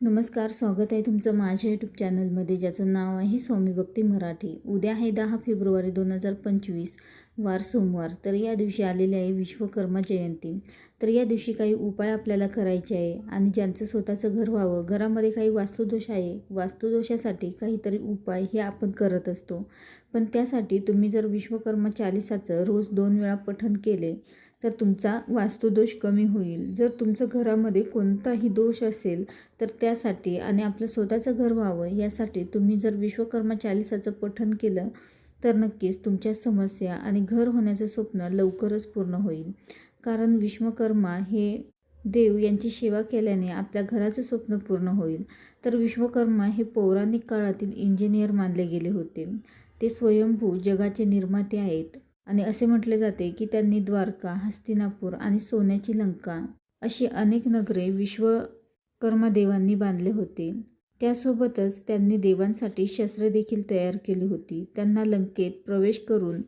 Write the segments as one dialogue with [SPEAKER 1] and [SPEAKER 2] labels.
[SPEAKER 1] नमस्कार स्वागत आहे तुमचं माझ्या यूट्यूब चॅनलमध्ये ज्याचं नाव आहे स्वामी भक्ती मराठी. उद्या आहे दहा फेब्रुवारी दोन हजार पंचवीस वार सोमवार. तर या दिवशी आलेले आहे विश्वकर्मा जयंती. तर या दिवशी काही उपाय आपल्याला करायचे आहे आणि ज्यांचं स्वतःचं घर व्हावं घरामध्ये काही वास्तुदोष आहे वास्तुदोषासाठी काहीतरी उपाय हे आपण करत असतो. पण त्यासाठी तुम्ही जर विश्वकर्मा चालिसाचं रोज दोन वेळा पठण केले तर तुमचा वास्तुदोष कमी होईल. जर तुमचं घरामध्ये कोणताही दोष असेल तर त्यासाठी आणि आपलं स्वतःचं घर व्हावं यासाठी तुम्ही जर विश्वकर्मा चालिसाचं पठन केलं तर नक्कीच तुमच्या समस्या आणि घर होण्याचं स्वप्न लवकरच पूर्ण होईल. कारण विश्वकर्मा हे देव यांची सेवा केल्याने आपल्या घराचं स्वप्न पूर्ण होईल. तर विश्वकर्मा हे पौराणिक काळातील इंजिनियर मानले गेले होते. ते स्वयंभू जगाचे निर्माते आहेत. आणि असे म्हटले जाते की त्यांनी द्वारका हस्तिनापूर आणि सोन्याची लंका अशी अनेक नगरे विश्वकर्मादेवांनी बांधले होते. त्यासोबतच त्यांनी देवांसाठी शस्त्रे देखील तयार केली होती. त्यांना लंकेत प्रवेश करून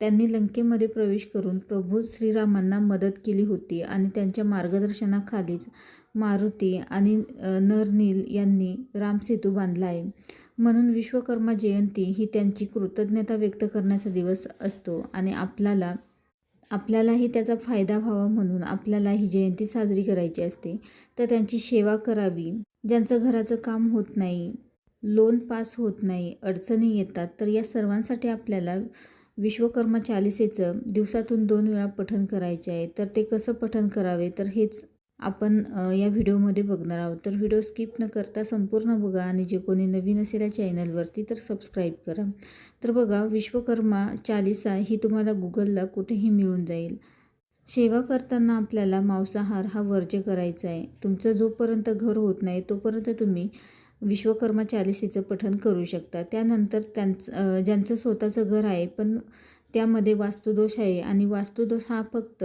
[SPEAKER 1] त्यांनी लंकेमध्ये प्रवेश करून प्रभू श्रीरामांना मदत केली होती आणि त्यांच्या मार्गदर्शनाखालीच मारुती आणि नरनील यांनी रामसेतू बांधला आहे म्हणून विश्वकर्मा जयंती ही त्यांची कृतज्ञता व्यक्त करण्याचा दिवस असतो आणि आपल्याला आपल्यालाही त्याचा फायदा व्हावा म्हणून आपल्याला ही जयंती साजरी करायची असते. तर त्यांची सेवा करावी. ज्यांचं घराचं काम होत नाही लोन पास होत नाही अडचणी येतात तर या सर्वांसाठी आपल्याला विश्वकर्मा चालिसेचं दिवसातून दोन वेळा पठन करायचे आहे. तर ते कसं पठन करावे? तर हेच आपण या व्हिडिओमध्ये बघणार आहोत. तर व्हिडिओ स्किप न करता संपूर्ण बघा आणि जे कोणी नवीन असेल या चॅनलवरती तर सबस्क्राईब करा. तर बघा विश्वकर्मा चालिसा ही तुम्हाला गुगलला कुठेही मिळून जाईल. सेवा करताना आपल्याला मांसाहार हा वर्ज्य करायचा आहे. तुमचं जोपर्यंत घर होत नाही तोपर्यंत तुम्ही विश्वकर्मा चालिसीचं पठण करू शकता. त्यानंतर त्यांचं ज्यांचं स्वतःचं घर आहे पण त्यामध्ये वास्तुदोष आहे आणि वास्तुदोष हा फक्त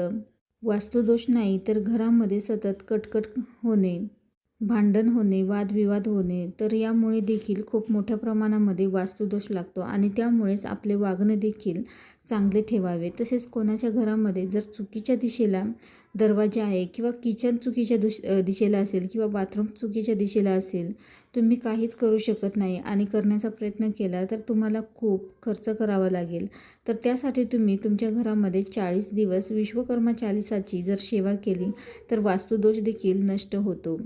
[SPEAKER 1] वास्तुदोष नाही तर घरामध्ये सतत कटकट होणे भांडण होणे वादविवाद होणे तर यामुळे देखील खूप मोठ्या प्रमाणामध्ये वास्तुदोष लागतो आणि त्यामुळेच आपले वागणं देखील चांगले ठेवावे. तसेच कोणाच्या घरामध्ये जर चुकीच्या दिशेला दरवाजा आहे किंवा किचन चुकीच्या दुश दिशेला असेल किंवा बाथरूम चुकीच्या दिशेला असेल तुम्ही काहीच करू शकत नाही आणि करण्याचा प्रयत्न केला तर तुम्हाला खूप खर्च करावा लागेल. तर त्यासाठी तुम्ही तुमच्या घरामध्ये चाळीस दिवस विश्वकर्मा चालिसाची जर सेवा केली तर वास्तुदोष देखील नष्ट होतो.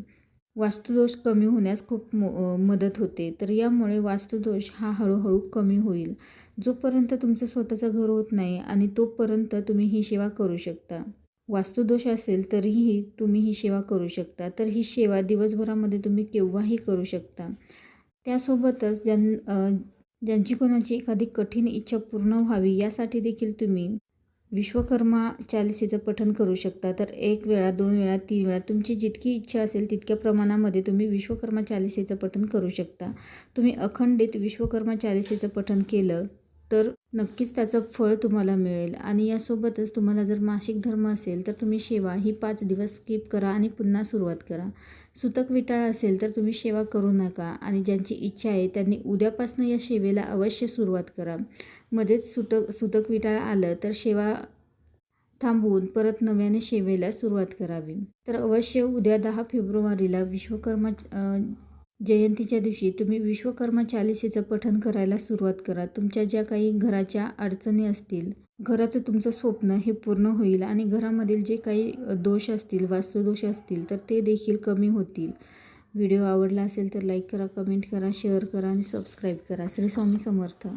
[SPEAKER 1] वास्तुदोष कमी होण्यास खूप मो मदत होते. तर यामुळे वास्तुदोष हा हळूहळू कमी होईल. जोपर्यंत तुमचं स्वतःचं घर होत नाही आणि तोपर्यंत तुम्ही ही सेवा करू शकता. वास्तुदोष असेल तरीही तुम्ही ही सेवा करू शकता. तर ही सेवा दिवसभरामध्ये तुम्ही केव्हाही करू शकता. त्यासोबतच ज्यां ज्यांची कोणाची एखादी कठीण इच्छा पूर्ण व्हावी यासाठी देखील तुम्ही विश्वकर्मा चालिसेचं पठण करू शकता. तर एक वेळा दोन वेळा तीन वेळा तुमची जितकी इच्छा असेल तितक्या प्रमाणामध्ये तुम्ही विश्वकर्मा चालिसेचं पठण करू शकता. तुम्ही अखंडित विश्वकर्मा चालिसेचं पठण केलं तर नक्कीच त्याचं फळ तुम्हाला मिळेल. आणि यासोबतच तुम्हाला जर मासिक धर्म असेल तर तुम्ही सेवा ही पाच दिवस स्किप करा आणि पुन्हा सुरुवात करा. सुतक विटाळ असेल तर तुम्ही सेवा करू नका आणि ज्यांची इच्छा आहे त्यांनी उद्यापासून या सेवेला अवश्य सुरुवात करा. मध्येच सुतक सुतक विटाळ आलं तर सेवा थांबवून परत नव्याने सेवेला सुरुवात करावी. तर अवश्य उद्या दहा फेब्रुवारीला विश्वकर्मा जयंतीच्या दिवशी तुम्ही विश्वकर्मा चालिसेचं पठण करायला सुरुवात करा. तुमच्या ज्या काही घराच्या अडचणी असतील घराचं तुमचं स्वप्न हे पूर्ण होईल आणि घरामधील जे काही दोष असतील वास्तुदोष असतील तर ते देखील कमी होतील. व्हिडिओ आवडला असेल तर लाईक करा कमेंट करा शेअर करा आणि सबस्क्राईब करा. श्री स्वामी समर्थ.